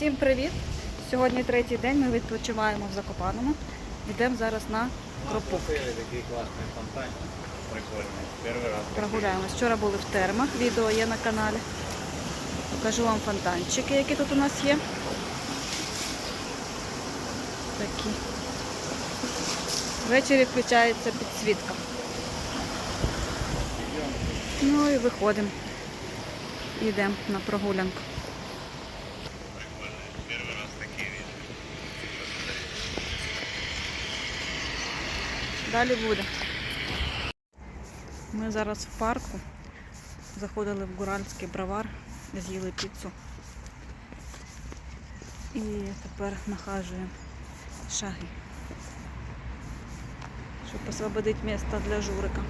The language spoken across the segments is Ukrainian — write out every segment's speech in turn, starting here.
Всім привіт! Сьогодні третій день. Ми відпочиваємо в Закопаному. Йдемо зараз на кропу. Купили такий класний фонтан. Прикольний. Перший раз. Прогуляємось. Вчора були в термах. Відео є на каналі. Покажу вам фонтанчики, які тут у нас є. Такі. Ввечері включається підсвітка. Ну і виходимо. Йдемо на прогулянку. Перший раз такий він. Далі буде. Ми зараз в парку. Заходили в Гуральський бровар, з'їли піцу. І тепер нахажуємо шаги. Щоб освободити місце для журика.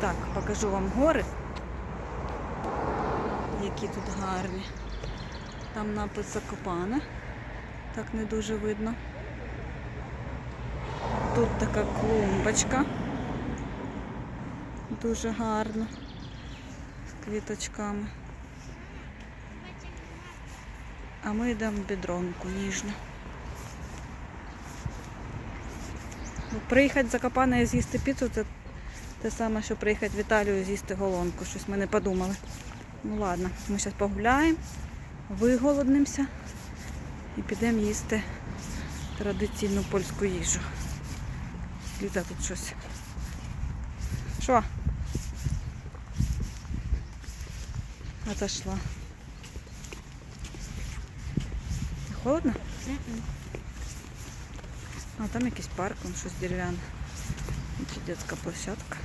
Так, покажу вам гори, які тут гарні. Там напис Закопане. Так не дуже видно. Тут така клумбочка. Дуже гарна. З квіточками. А ми йдемо в бідронку ніжну. Ну, Приїхати в Закопане і з'їсти піцу це те саме, що приїхати в Італію і з'їсти голонку. Щось ми не подумали. Ну ладно, ми зараз погуляємо, виголоднимося і підемо їсти традиційну польську їжу. Ліза тут щось. Що? Отошла. Холодно? А там якийсь парк, он щось дерев'яне. Чи детська площадка.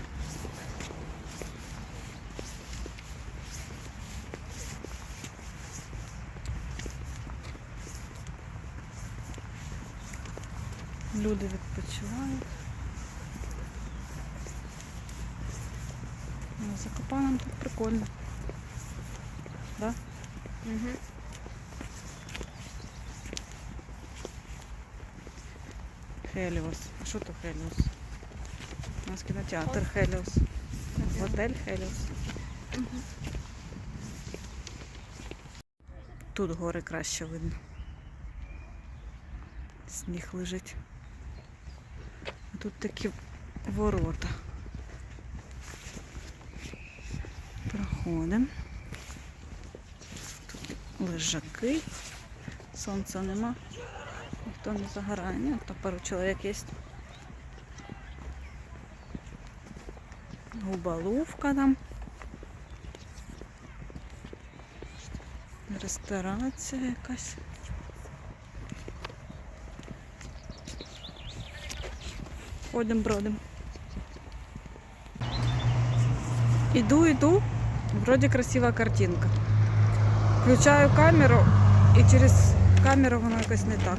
Люди відпочивають. Ну, Закопанам тут прикольно. Да? Угу. Хеліос. А що то Хеліос? У нас кінотеатр Хеліос. Готель Хеліос. Тут гори краще видно. Сніг лежить. А тут такі ворота. Проходимо. Тут лежаки. Сонця нема. Ніхто не загорає. Ні, то пару чоловік є. Губалувка там. Ресторація якась. Ходимо, бродимо. Іду, іду. Вроді красива картинка. Включаю камеру і через камеру воно якось не так.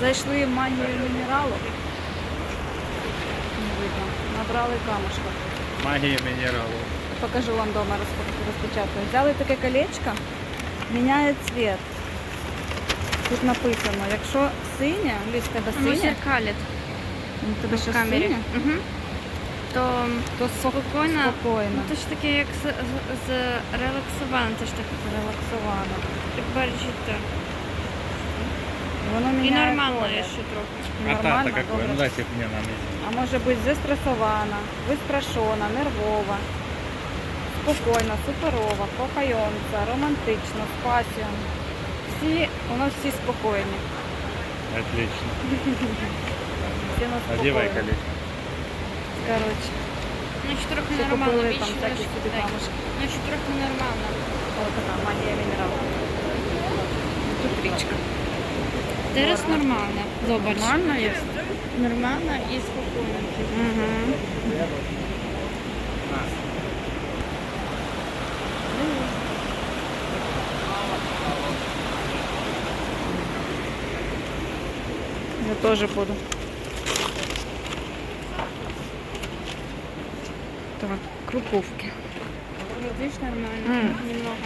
Зайшли в магію мінералу. Не видно. Набрали камушка. Магія мінералу. Покажу вам дома розпо- Взяли таке колечко, міняє цвіт. Тут написано, якщо синє, Ліз, в тебе Воно зеркалить ну, тебе камері. синє, Угу. То то спокійно. Ну, спокійно, то ж таке, як з, з, релаксовано, це ж так релаксовано. так бачите. Воно І міняє нормально колір. ще трохи. А Нормально, та какой? добре. Ну дайте мне нам А може бути зестресована, вистрашена, нервова, спокійна, суперова, кохайонця, романтична, з пасією. Всі, у нас всі спокійні. Отлично. Всі у нас Одевай спокійні. колечко. Коротше, Ну, ще трохи Це нормально. купили більше, там всякі ніж собі так. камушки. Ну, трохи нормально. ось така магія мінералу. Тут річка. Зараз нормально. Зобач. Нормально є? Нормально і спокійно. Угу. Я тоже буду. Так, круповки. Видиш нормально, М. немного.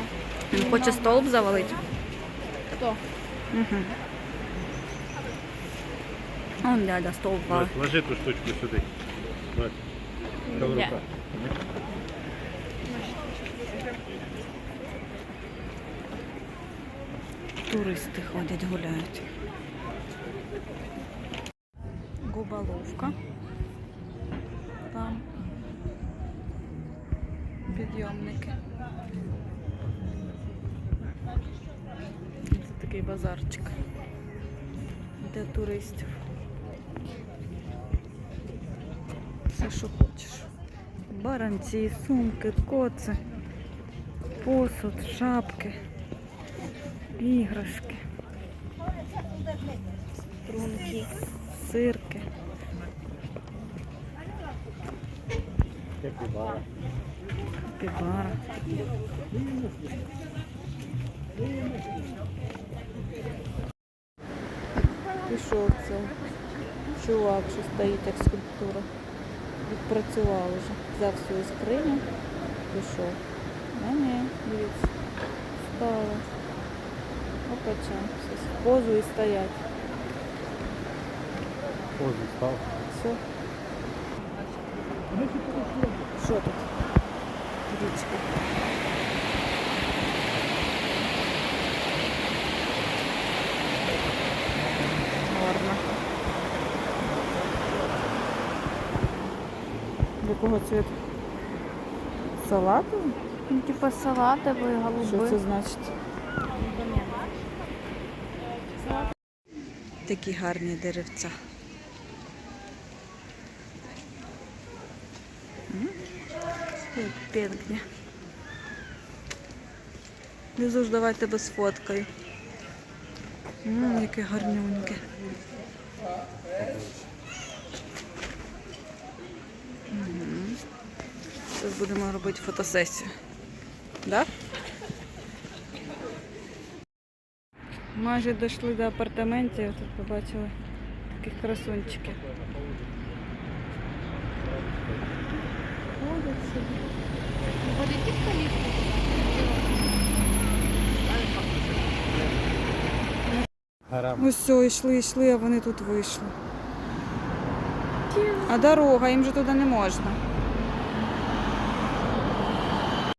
Він хоче столб завалити. Хто? Угу. Он дядя столб валить. Ложи эту штучку сюда. Вот. Там Да. Туристи ходять, гуляють. Губоловка. Там підйомники. Це такий базарчик для туристів. Все, що хочеш. Баранці, сумки, коци, посуд, шапки, іграшки, Струнки. сирки. Капібара. Півара. Пішов це чувак, що стоїть як скульптура. Відпрацював вже. Взяв свою скриню, пішов. А ні, дивіться. Стало. Опача. Все, позу і стоять. Позу став. Все. Тут? Річка. Гарно. Якого цвіту? Салатовий? Ну, типа салатовий, голубий. Що це значить? Такі гарні деревця. Як пенкні. Лізу ж давай тебе сфоткаю. М, яке гарнюньке. Мгм. Зараз будемо робити фотосесію. Да? Майже дійшли до апартаментів, тут побачили таких красунчиків. Ходять собі. В калітку. Ось все, йшли, йшли, а вони тут вийшли. А дорога, їм же туди не можна.